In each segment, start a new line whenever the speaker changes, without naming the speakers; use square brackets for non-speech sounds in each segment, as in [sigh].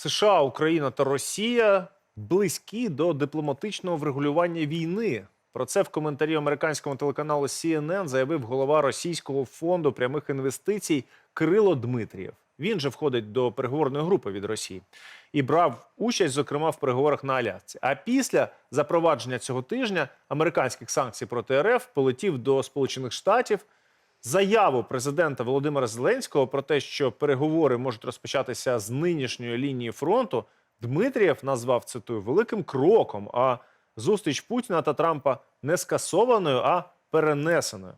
США, Україна та Росія близькі до дипломатичного врегулювання війни. Про це в коментарі американському телеканалу CNN заявив голова Російського фонду прямих інвестицій Кирило Дмитрієв. Він же входить до переговорної групи від Росії і брав участь, зокрема, в переговорах на Алясці. А після запровадження цього тижня американських санкцій проти РФ полетів до Сполучених Штатів. Заяву президента Володимира Зеленського про те, що переговори можуть розпочатися з нинішньої лінії фронту, Дмитрієв назвав цитую великим кроком. А зустріч Путіна та Трампа не скасованою, а перенесеною.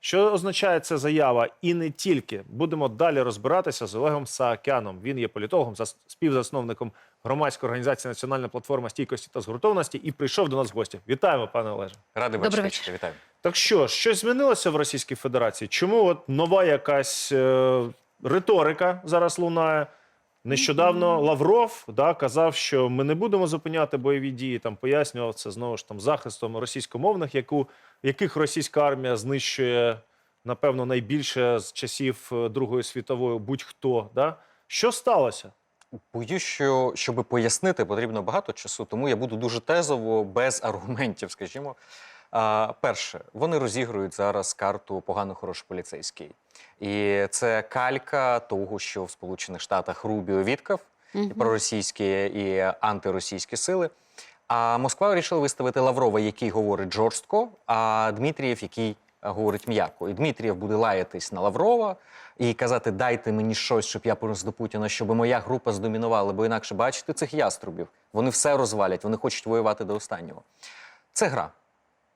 Що означає ця заява? І не тільки будемо далі розбиратися з Олегом Саакяном. Він є політологом, співзасновником громадської організації Національна платформа стійкості та згуртованості і прийшов до нас в гості. Вітаємо, пане Олеже.
Радий
Добрий
бачити.
вечір.
Вітаю.
Так що, щось змінилося в Російській Федерації? Чому от нова якась е, риторика зараз лунає? Нещодавно Лавров да, казав, що ми не будемо зупиняти бойові дії. Там пояснював це знову ж там захистом російськомовних, яку, яких російська армія знищує напевно найбільше з часів е, Другої світової будь-хто. Да? Що сталося?
Боюсь, що щоб пояснити, потрібно багато часу, тому я буду дуже тезово, без аргументів, скажімо. А, перше, вони розігрують зараз карту погано хороший поліцейський. І це калька того, що в Сполучених Штатах Рубіо відкав і проросійські і антиросійські сили. А Москва вирішила виставити Лаврова, який говорить жорстко, а Дмитрієв, який говорить м'яко. І Дмитрієв буде лаятись на Лаврова і казати: дайте мені щось, щоб я порос до Путіна, щоб моя група здомінувала, бо інакше бачите цих яструбів. Вони все розвалять, вони хочуть воювати до останнього. Це гра,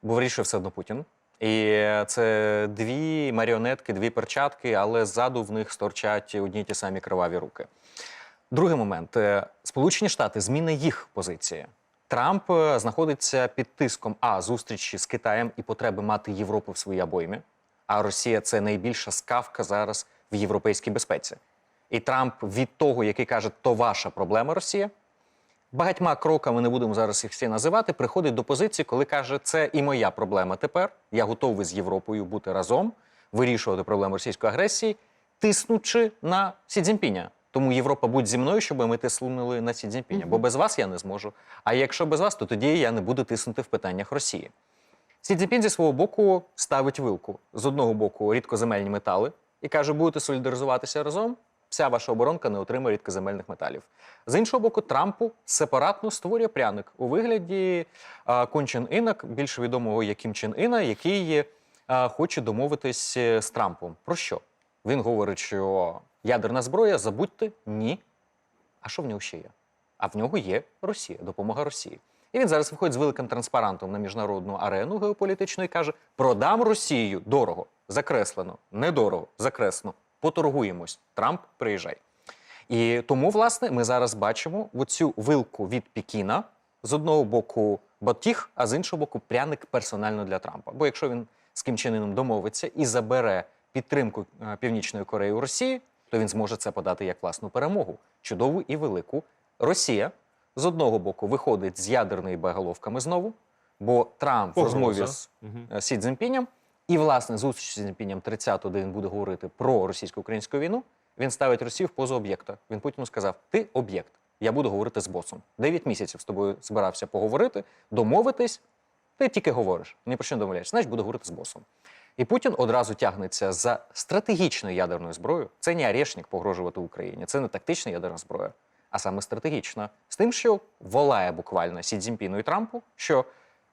бо вирішує все одно Путін. І це дві маріонетки, дві перчатки, але ззаду в них сторчать одні ті самі криваві руки. Другий момент: Е, Сполучені Штати зміни їх позиції. Трамп е, знаходиться під тиском а зустрічі з Китаєм і потреби мати Європу в своїй обоймі. А Росія це найбільша скавка зараз в європейській безпеці. І Трамп від того, який каже, то ваша проблема Росія, багатьма кроками не будемо зараз їх всі називати, приходить до позиції, коли каже, це і моя проблема тепер. Я готовий з Європою бути разом, вирішувати проблему російської агресії, тиснучи на Сі Цзіньпіня. Тому Європа будь зі мною, щоб ми тиснули на Сі Цзіньпіня. Бо без вас я не зможу. А якщо без вас, то тоді я не буду тиснути в питаннях Росії. Сі Цзіньпін зі свого боку ставить вилку. З одного боку рідкоземельні метали і каже, будете солідаризуватися разом, вся ваша оборонка не отримає рідкоземельних металів. З іншого боку, Трампу сепаратно створює пряник у вигляді а, Кун Чен Інак, більш відомого як Кім Чен Іна, який а, хоче домовитись е, з Трампом. Про що? Він говорить, що ядерна зброя, забудьте, ні. А що в нього ще є? А в нього є Росія, допомога Росії. І він зараз виходить з великим транспарантом на міжнародну арену геополітичну і каже: продам Росію дорого, закреслено, недорого, закреслено. Поторгуємось. Трамп, приїжджай. І тому, власне, ми зараз бачимо оцю вилку від Пекіна з одного боку батіг, а з іншого боку, пряник персонально для Трампа. Бо якщо він з Ким Чен Іном домовиться і забере підтримку е, Північної Кореї у Росії, то він зможе це подати як власну перемогу, чудову і велику. Росія з одного боку виходить з ядерними боєголовками знову, бо Трамп в розмові з е, Сі Цзіньпінем, і власне зустріч з Цзіньпінем 30-го, де він буде говорити про російсько-українську війну, він ставить Росію в позу об'єкта. Він Путіну сказав: Ти об'єкт, я буду говорити з босом. Дев'ять місяців з тобою збирався поговорити, домовитись. Ти тільки говориш, ні про що не домовляєшся, значить буду говорити з босом. І Путін одразу тягнеться за стратегічною ядерною зброєю. Це не орешник погрожувати Україні, це не тактична ядерна зброя, а саме стратегічна. З тим, що волає буквально Сі Цзіньпіну і Трампу, що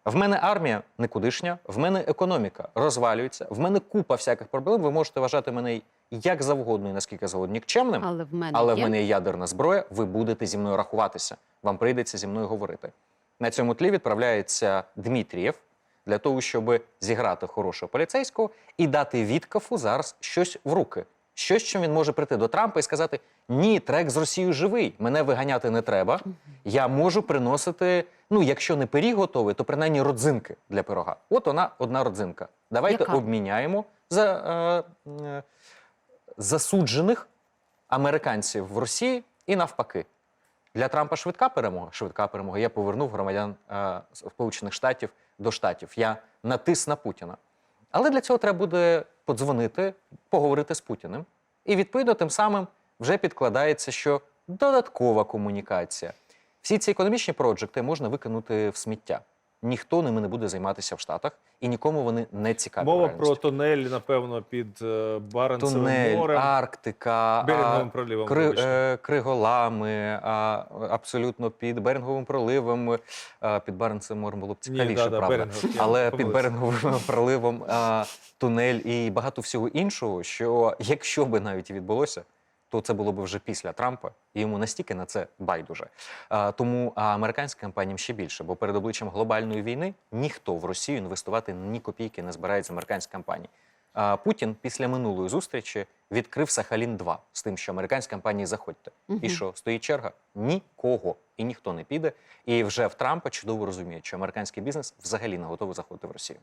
в мене армія никудишня, в мене економіка розвалюється, в мене купа всяких проблем. Ви можете вважати мене як завгодно і наскільки завгодно нікчемним,
Але в мене
але в
є.
мене є ядерна зброя, ви будете зі мною рахуватися. Вам прийдеться зі мною говорити. На цьому тлі відправляється Дмитрієв для того, щоб зіграти хорошого поліцейського і дати Віткафу зараз щось в руки. Щось, що він може прийти до Трампа і сказати: Ні, трек з Росією живий, мене виганяти не треба. Я можу приносити, ну, якщо не пиріг готовий, то принаймні родзинки для пирога. От вона одна родзинка. Давайте
Яка?
обміняємо за е, е, засуджених американців в Росії і навпаки. Для Трампа швидка перемога. Швидка перемога. Я повернув громадян е, Сполучених Штатів до штатів. Я натис на Путіна. Але для цього треба буде подзвонити, поговорити з Путіним. І відповідно тим самим вже підкладається, що додаткова комунікація. Всі ці економічні проекти можна викинути в сміття. Ніхто ними не буде займатися в Штатах, і нікому вони не цікаві.
Мова про тунель, напевно, під е, Баренцевим
тунель,
морем,
Арктика, а,
проливом.
Кри, е, Криголами, а, абсолютно під Беринговим проливом, а, під Баренцевим морем було б
Ні,
цікавіше,
да, да,
правда. Але під. Беринговим [laughs] проливом а, тунель і багато всього іншого, що якщо би навіть і відбулося, то це було б вже після Трампа, і йому настільки на це байдуже. Тому американським компаніям ще більше, бо перед обличчям глобальної війни ніхто в Росію інвестувати ні копійки не збирається американські компанії. Путін після минулої зустрічі відкрив Сахалін 2 з тим, що американські компанії заходьте.
Мгм.
І що стоїть черга? Нікого і ніхто не піде. І вже в Трампа чудово розуміють, що американський бізнес взагалі не готовий заходити в Росію.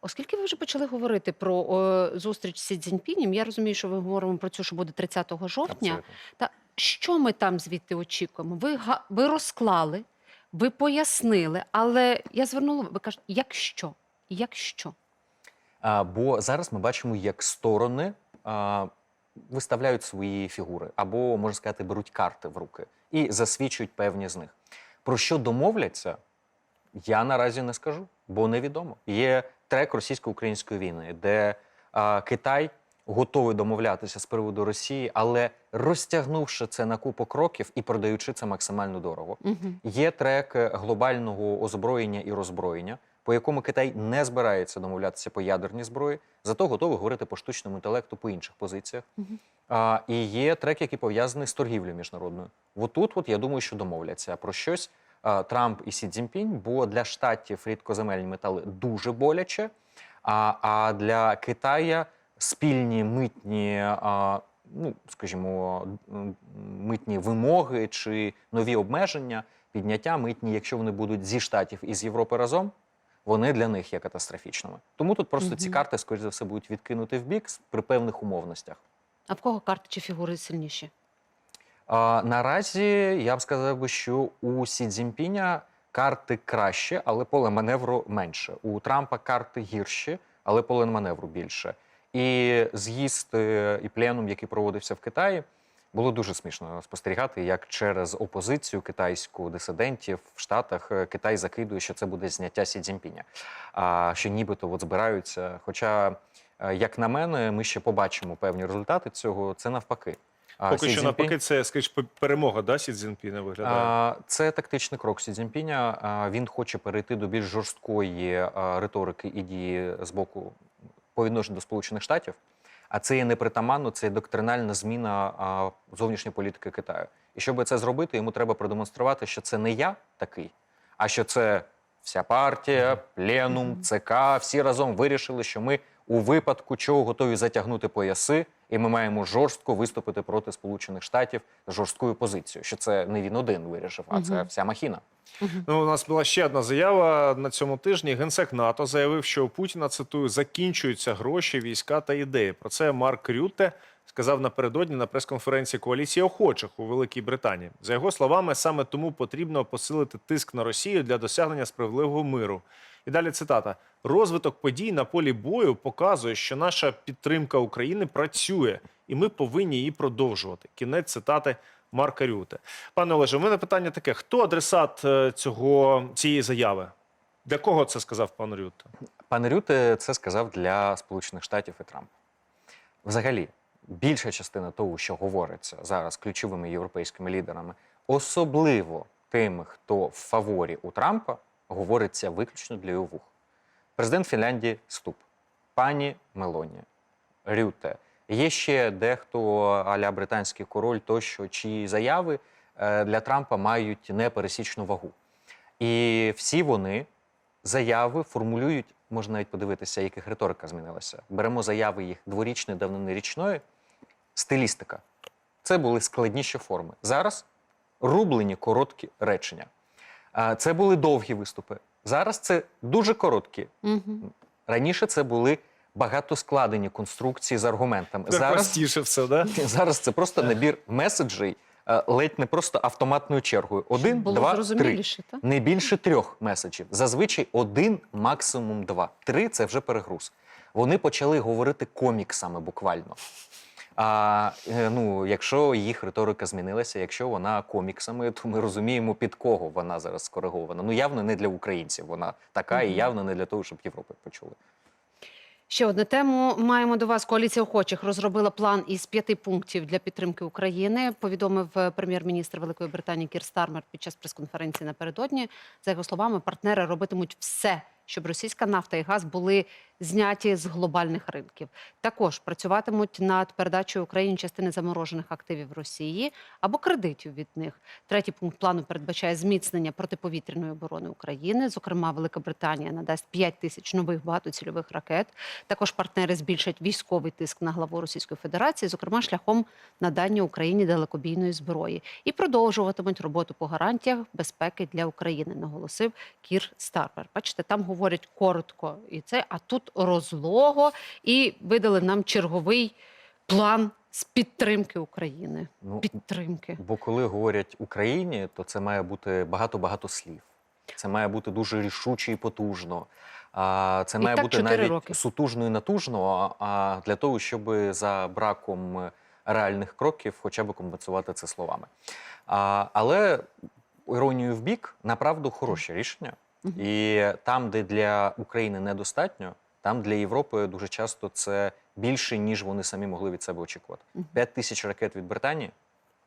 Оскільки ви вже почали говорити про о, зустріч з Сі Цзіньпінем, я розумію, що ви говоримо про цю, що буде 30 жовтня.
Абсолютно.
Та що ми там звідти очікуємо? Ви, ви розклали, ви пояснили, але я звернула, ви кажете, якщо? Якщо?
А, бо зараз ми бачимо, як сторони а, виставляють свої фігури, або, можна сказати, беруть карти в руки і засвідчують певні з них. Про що домовляться, я наразі не скажу, бо невідомо. Є трек російсько-української війни, де а, Китай готовий домовлятися з приводу Росії, але розтягнувши це на купу кроків і продаючи це максимально дорого.
Угу.
Є трек глобального озброєння і роззброєння, по якому Китай не збирається домовлятися по ядерній зброї, зато готовий говорити по штучному інтелекту по інших позиціях.
Мгм.
А, і є трек, який пов'язаний з торгівлею міжнародною. Отут, от я думаю, що домовляться про щось Трамп і Сі Цзіньпінь, бо для штатів рідкоземельні метали дуже боляче. А, а для Китая спільні митні, а, ну скажімо, митні вимоги чи нові обмеження, підняття митні, якщо вони будуть зі штатів і з Європи разом, вони для них є катастрофічними. Тому тут просто ці карти, скоріш за все, будуть відкинуті в бік при певних умовностях.
А в кого карти чи фігури сильніші?
Наразі я б сказав би, що у Сі Цзіньпіня карти краще, але поле маневру менше. У Трампа карти гірші, але поле маневру більше. І з'їзд е, і пленум, який проводився в Китаї, було дуже смішно спостерігати, як через опозицію китайську дисидентів в Штатах е, Китай закидує, що це буде зняття Сі Цзіньпіня, а що нібито от збираються. Хоча, е, як на мене, ми ще побачимо певні результати цього. Це навпаки.
Поки
Сі
що навпаки, це скажімо, перемога да, Сі Цзіньпіна виглядає.
Це тактичний крок Сі Цзіньпіня. А, Він хоче перейти до більш жорсткої риторики і дії з боку по відношенню до Сполучених Штатів. А це є непритаманно, це є доктринальна зміна а, зовнішньої політики Китаю. І щоб це зробити, йому треба продемонструвати, що це не я такий, а що це вся партія, пленум, ЦК, всі разом вирішили, що ми у випадку чого готові затягнути пояси, і ми маємо жорстко виступити проти Сполучених Штатів з жорсткою позицією. Що це не він один вирішив, а це вся махіна.
Ну, у нас була ще одна заява на цьому тижні. Генсек НАТО заявив, що у Путіна цитую закінчуються гроші, війська та ідеї. Про це Марк Рютте сказав напередодні на прес-конференції коаліції охочих у Великій Британії. За його словами, саме тому потрібно посилити тиск на Росію для досягнення справедливого миру. І далі цитата: розвиток подій на полі бою показує, що наша підтримка України працює, і ми повинні її продовжувати. Кінець цитати Марка Рюте. Пане Олеже, у мене питання таке: хто адресат е, цього цієї заяви? Для кого це сказав пан Рюте?
Пан Рюте це сказав для Сполучених Штатів і Трампа. Взагалі, більша частина того, що говориться зараз ключовими європейськими лідерами, особливо тими, хто в фаворі у Трампа, говориться виключно для його вух. Президент Фінляндії Ступ, пані Мелоні, Рюте. Є ще дехто аля британський король, тощо, чиї заяви е, для Трампа мають непересічну вагу. І всі вони заяви формулюють, можна навіть подивитися, яких риторика змінилася. Беремо заяви їх дворічної давнини річної, стилістика. Це були складніші форми. Зараз рублені короткі речення. Це були довгі виступи. Зараз це дуже короткі.
Угу.
Раніше це були багатоскладені конструкції з аргументами.
Це
Зараз
простіше все, да? [laughs]
Зараз це просто набір меседжей, е, ледь не просто автоматною чергою. Один,
було
два, три.
так?
Не більше трьох меседжів. Зазвичай один, максимум два. Три це вже перегруз. Вони почали говорити коміксами буквально. А е, ну, якщо їх риторика змінилася, якщо вона коміксами, то ми розуміємо, під кого вона зараз скоригована. Ну явно не для українців. Вона така, і явно не для того, щоб Європи почули.
Ще одну тему маємо до вас. Коаліція охочих розробила план із п'яти пунктів для підтримки України. Повідомив е, прем'єр-міністр Великої Британії Кір Стармер під час прес-конференції напередодні. За його словами, партнери робитимуть все, щоб російська нафта і газ були зняті з глобальних ринків. Також працюватимуть над передачею Україні частини заморожених активів Росії або кредитів від них. Третій пункт плану передбачає зміцнення протиповітряної оборони України. Зокрема, Велика Британія надасть 5 тисяч нових багатоцільових ракет. Також партнери збільшать військовий тиск на главу Російської Федерації, зокрема шляхом надання Україні далекобійної зброї, і продовжуватимуть роботу по гарантіях безпеки для України, наголосив Кір Старпер. Бачите, там говорять коротко і це, а тут розлого, і видали нам черговий план з підтримки України.
Ну,
Підтримки.
Бо коли говорять Україні, то це має бути багато-багато слів. Це має бути дуже рішуче і потужно. Це
І
має бути навіть
роки.
сутужно і натужно, а а для того, щоб за браком реальних кроків хоча б компенсувати це словами. Але іронію в бік, направду хороше рішення. І там, де для України недостатньо, там для Європи дуже часто це більше, ніж вони самі могли від себе очікувати. 5 тисяч ракет від Британії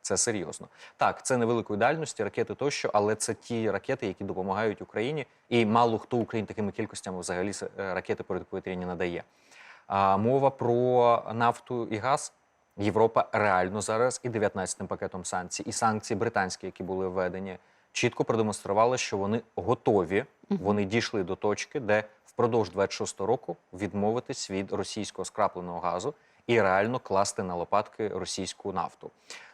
це серйозно. Так, це невеликої дальності, ракети тощо, але це ті ракети, які допомагають Україні, і мало хто Україні такими кількостями взагалі е, ракети протиповітряні надає. А мова про нафту і газ. Європа реально зараз і 19-м пакетом санкцій, і санкції британські, які були введені, чітко продемонстрували, що вони готові. Вони дійшли до точки, де впродовж 26 року відмовитись від російського скрапленого газу і реально класти на лопатки російську нафту.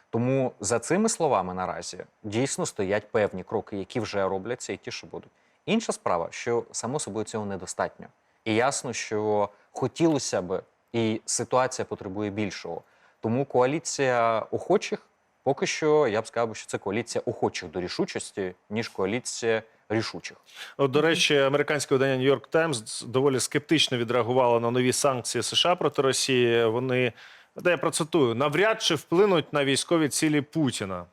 Тому за цими словами наразі дійсно стоять певні кроки, які вже робляться, і ті, що будуть. Інша справа, що само собою цього недостатньо. І ясно, що хотілося б, і ситуація потребує більшого. Тому коаліція охочих поки що я б сказав, що це коаліція охочих до рішучості, ніж коаліція рішучих.
До речі, американське видання New York Times доволі скептично відреагувало на нові санкції США проти Росії. Вони, де я процитую, навряд чи вплинуть на військові цілі Путіна.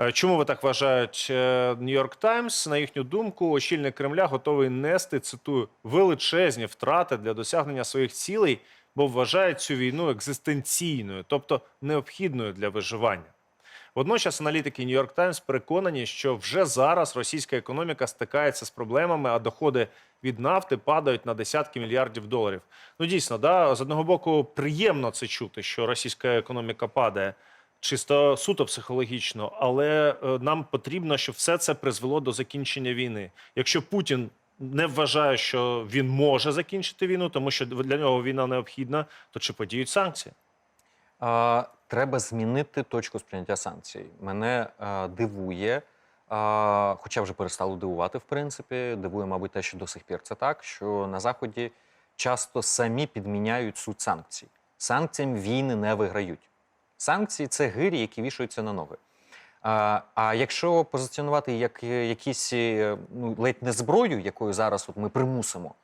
Е, Чому ви так вважають е, New York Times? На їхню думку, очільник Кремля готовий нести цитую величезні втрати для досягнення своїх цілей, бо вважає цю війну екзистенційною, тобто необхідною для виживання. Водночас аналітики New York Times переконані, що вже зараз російська економіка стикається з проблемами, а доходи від нафти падають на десятки мільярдів доларів. Ну дійсно, да, з одного боку, приємно це чути, що російська економіка падає. Чисто суто психологічно, але е, нам потрібно, щоб все це призвело до закінчення війни. Якщо Путін не вважає, що він може закінчити війну, тому що для нього війна необхідна, то чи подіють санкції?
А, треба змінити точку сприйняття санкцій. Мене а, дивує, а, хоча вже перестало дивувати, в принципі. Дивує, мабуть, те, що до сих пір це так, що на Заході часто самі підміняють суть санкцій. Санкціям війни не виграють. Санкції це гирі, які вішаються на ноги. А, а якщо позиціонувати як е, якісь е, ну, ледь не зброю, якою зараз от ми примусимо,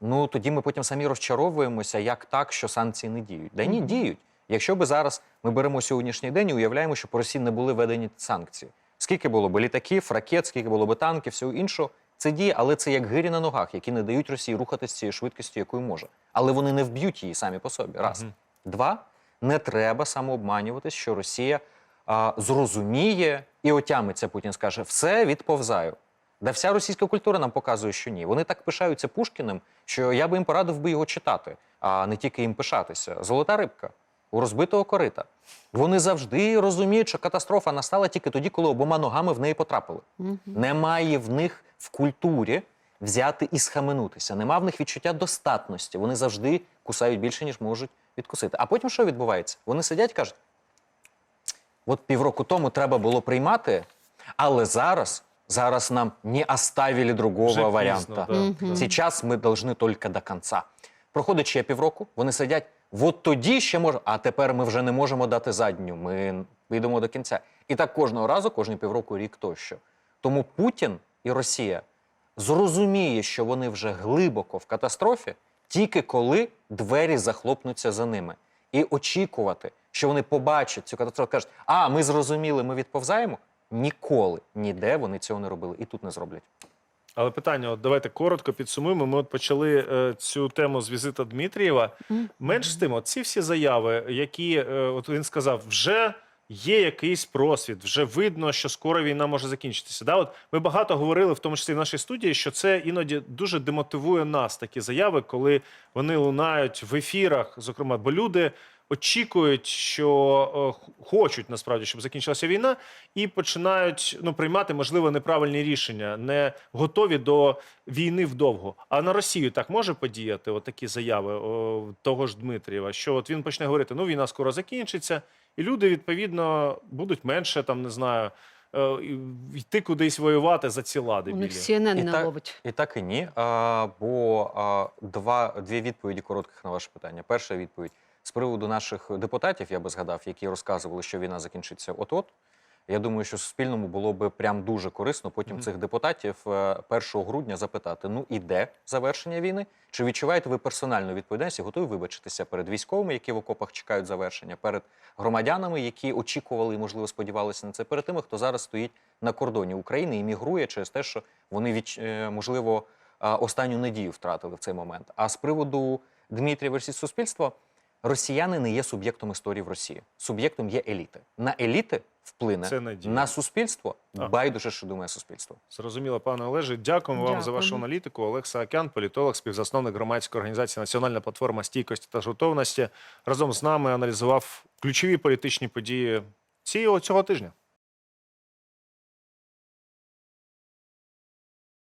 ну тоді ми потім самі розчаровуємося, як так, що санкції не діють. Да ні, діють. Якщо би зараз ми беремо сьогоднішній день і уявляємо, що по Росії не були введені санкції. Скільки було б літаків, ракет, скільки було б танків, всього іншого, це діє, але це як гирі на ногах, які не дають Росії рухатися цією швидкістю, якою може. Але вони не вб'ють її самі по собі. Раз.
Мгм.
Два, не треба самообманюватись, що Росія а, зрозуміє і отямиться, Путін скаже, все відповзаю. Да вся російська культура нам показує, що ні. Вони так пишаються Пушкіним, що я би їм порадив би його читати, а не тільки їм пишатися. Золота рибка у розбитого корита. Вони завжди розуміють, що катастрофа настала тільки тоді, коли обома ногами в неї потрапили.
Мгм.
Немає в них в культурі взяти і схаменутися. Нема в них відчуття достатності. Вони завжди кусають більше, ніж можуть відкусити. А потім що відбувається? Вони сидять і кажуть: от півроку тому треба було приймати, але зараз, зараз нам не оставили другого
Вже пізно,
варіанта.
да,
Мгм.
да.
Сейчас ми должны тільки до кінця. Проходить ще півроку, вони сидять. От тоді ще може, а тепер ми вже не можемо дати задню. Ми йдемо до кінця. І так кожного разу, кожні півроку, рік тощо. Тому Путін і Росія зрозуміє, що вони вже глибоко в катастрофі, тільки коли двері захлопнуться за ними. І очікувати, що вони побачать цю катастрофу, кажуть, а ми зрозуміли, ми відповзаємо. Ніколи ніде вони цього не робили і тут не зроблять.
Але питання: от давайте коротко підсумуємо. Ми от почали е, цю тему з візита Дмитрієва. Менш з тим, от ці всі заяви, які е, от він сказав, вже є якийсь просвіт, вже видно, що скоро війна може закінчитися. Да? От ми багато говорили, в тому числі в нашій студії, що це іноді дуже демотивує нас такі заяви, коли вони лунають в ефірах, зокрема, бо люди. Очікують, що е, хочуть насправді, щоб закінчилася війна, і починають ну приймати можливо неправильні рішення, не готові до війни вдовго. А на Росію так може подіяти от такі заяви о, того ж Дмитрієва, що от він почне говорити: ну війна скоро закінчиться, і люди відповідно будуть менше там, не знаю, е, йти кудись воювати за ці лади
У них
білі.
CNN
І
не
так-
ловить.
І так і ні. А, бо а, два, дві відповіді коротких на ваше питання. Перша відповідь з приводу наших депутатів, я би згадав, які розказували, що війна закінчиться от-от. Я думаю, що Суспільному було би прям дуже корисно потім
Мгм.
цих депутатів е, 1 грудня запитати: ну і де завершення війни? Чи відчуваєте ви персональну відповідальність і готові вибачитися перед військовими, які в окопах чекають завершення, перед громадянами, які очікували і можливо сподівалися на це, перед тими, хто зараз стоїть на кордоні України і мігрує через те, що вони від е, можливо останню надію втратили в цей момент. А з приводу Дмитрія версії суспільства, росіяни не є суб'єктом історії в Росії. Суб'єктом є еліти. На еліти вплине
Це надія.
на суспільство.
Ага.
Байдуже, що думає суспільство.
Зрозуміло, пане Олеже. Дякуємо вам за вашу аналітику. Олег Саакян, політолог, співзасновник громадської організації Національна платформа стійкості та Жутовності. разом з нами аналізував ключові політичні події ці- цього тижня.